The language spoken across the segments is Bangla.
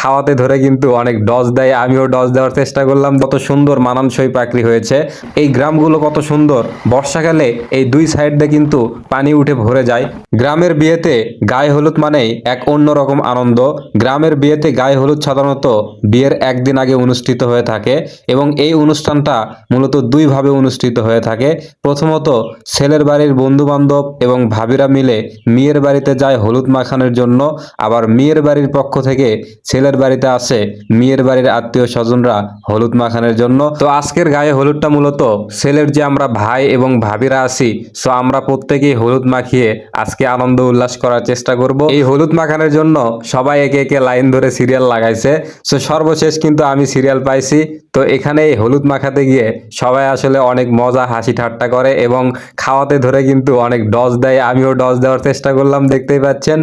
খাওয়াতে ধরে কিন্তু অনেক ডজ দেয়, আমিও ডজ দেওয়ার চেষ্টা করলাম। কত সুন্দর মানানসই পাকড়ি হয়েছে, এই গ্রামগুলো কত সুন্দর। বর্ষাকালে এই দুই সাইড দিয়ে কিন্তু পানি উঠে ভরে যায়। গ্রামের বিয়েতে গায়ে হলুদ মানেই এক অন্যরকম আনন্দ। গ্রামের বিয়েতে গায়ে হলুদ সাধারণত বিয়ের একদিন আগে অনুষ্ঠিত হয়ে থাকে এবং এই অনুষ্ঠানটা মূলত দুইভাবে অনুষ্ঠিত হয়ে থাকে। প্রথমত ছেলের বাড়ির বন্ধু বান্ধব এবং ভাবিরা মিলে মেয়ের বাড়িতে যায় হলুদ মাখানোর জন্য, আবার মেয়ের বাড়ির পক্ষ থেকে ছেলের বাড়িতে আসে মেয়ের বাড়ির আত্মীয় স্বজনরা হলুদ মাখানোর জন্য। তো আজকের গায়ে হলুদটা মূলত ছেলের যে আমরা ভাই এবং ভাবিরা আছি, সো আমরা প্রত্যেকেই হলুদ মাখিয়ে আজকে আনন্দ উল্লাস করার চেষ্টা করব। এই হলুদ মাখানোর জন্য সবাই একে একে লাইন ধরে সিরিয়াল লাগাইছে। সো সর্বশেষ কিন্তু আমি সিরিয়াল পাইছি। তো এখানে এই হলুদ মাখাতে গিয়ে সবাই আসলে অনেক মজা, হাসি ঠাট্টা করে এবং খাওয়াতে ধরে কিন্তু অনেক ডজ দেয়। আমিও ডজ দেওয়ার চেষ্টা করলাম। দেখতেই পাচ্ছেন।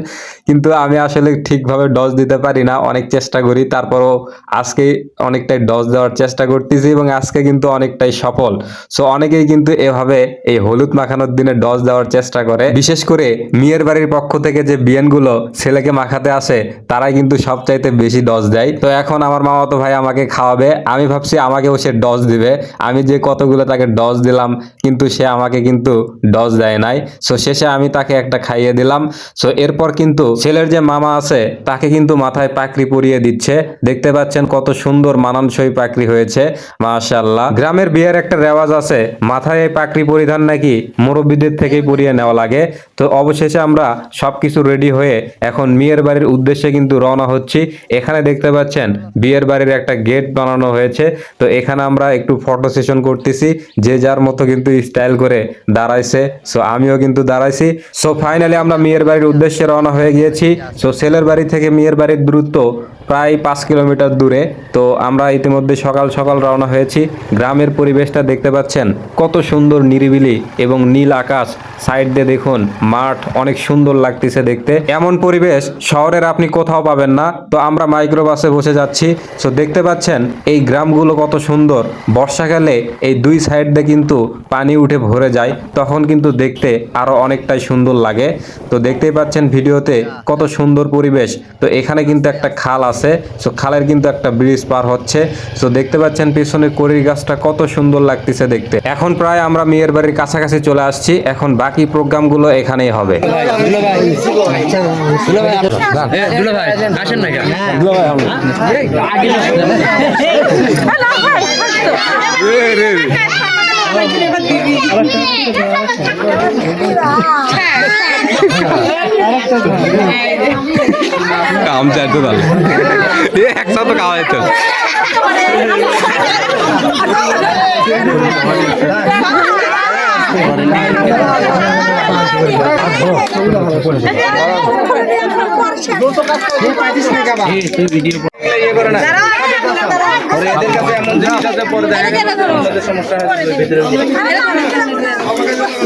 কিন্তু আমি আসলে ঠিকভাবে ডজ দিতে পারি না, অনেক চেষ্টা করি। তারপরও আজকে অনেকটাই ডজ দেওয়ার চেষ্টা করতেছি এবং আজকে কিন্তু অনেকটাই সফল। সো অনেকেই কিন্তু এভাবে এই হলুদ মাখানোর দিনে ডজ দেওয়ার চেষ্টা করে। বিশেষ করে মেয়ের বাড়ির পক্ষ থেকে যে বিয়েনগুলো ছেলেকে মাখাতে আসে, তারাই কিন্তু সবচাইতে বেশি ডজ দেয়। তো এখন আমার মামাতো ভাই আমাকে খাওয়াবে। আমি ভাবছি আমাকেও সে ডজ দিবে। আমি যে কতগুলো তাকে ডজ দিলাম, কিন্তু সে আমাকে কিন্তু ডজ দেয় নাই। সো শেষে আমি তাকে একটা খাইয়ে দিলাম। সো এরপর কিন্তু ছেলের যে মামা আছে, তাকে কিন্তু মাথায় পাকড়ি পরিয়ে দিচ্ছে। দেখতে পাচ্ছেন কত সুন্দর মানানসই পাকড়ি হয়েছে মাশাল্লাহ গ্রামের বিয়ের একটা রেওয়াজ আছে, মাথায় এই পাকড়ি পরিধান নাকি মুরব্বীদের থেকেই পরিয়ে নেওয়া লাগে। তো, অবশেষে আমরা সবকিছু রেডি হয়ে এখন মেয়ের বাড়ির উদ্দেশ্যে কিন্তু রওনা হচ্ছি। এখানে দেখতে পাচ্ছেন বিয়ের বাড়ির একটা গেট বানানো হয়েছে। তো, এখানে আমরা একটু ফটো সেশন করতেছি। যে যার মতো কিন্তু স্টাইল করে দাঁড়াইছে। সো আমিও কিন্তু দাঁড়াইছি। সো ফাইনালি আমরা মেয়ের বাড়ির উদ্দেশ্যে রওনা হয়ে গিয়েছি। সো ছেলের বাড়ি থেকে মেয়ের বাড়ির দূরত্ব প্রায় পাঁচ কিলোমিটার দূরে। তো আমরা ইতিমধ্যে সকাল সকাল রওনা হয়েছি। গ্রামের পরিবেশটা দেখতে পাচ্ছেন, কত সুন্দর নিরিবিলি এবং নীল আকাশ। সাইড দিয়ে দেখুন, মাঠ অনেক সুন্দর লাগতেছে দেখতে। এমন পরিবেশ শহরের আপনি কোথাও পাবেন না। তো আমরা মাইক্রো বাসে যাচ্ছি। সো দেখতে পাচ্ছেন, এই গ্রামগুলো কত সুন্দর। বর্ষাকালে এই দুই সাইড দিয়ে কিন্তু পানি উঠে ভরে যায়। তখন কিন্তু দেখতে আরও অনেকটাই সুন্দর লাগে। তো দেখতেই পাচ্ছেন ভিডিওতে কত সুন্দর পরিবেশ। তো এখানে কিন্তু একটা খাল আছে। সো খালের কিন্তু একটা ব্রিজ পার হচ্ছে। সো দেখতে পাচ্ছেন পিছনে করির গাছটা কত সুন্দর লাগতেছে দেখতে। এখন প্রায় আমরা মেয়ের বাড়ির কাছাকাছি চলে আসছি। এখন বাকি প্রোগ্রামগুলো এখানেই হবে। কাম চাইতো তাহলে। একসাথে খাওয়া যেত এদের কাছে এমন জিনিস আছে পরে দেখা গেল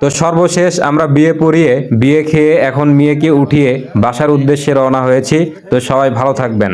তো সর্বশেষ আমরা বিয়ে পড়িয়ে, বিয়ে খেয়ে, এখন মেয়েকে উঠিয়ে বাসার উদ্দেশ্যে রওনা হয়েছি। তো সবাই ভালো থাকবেন।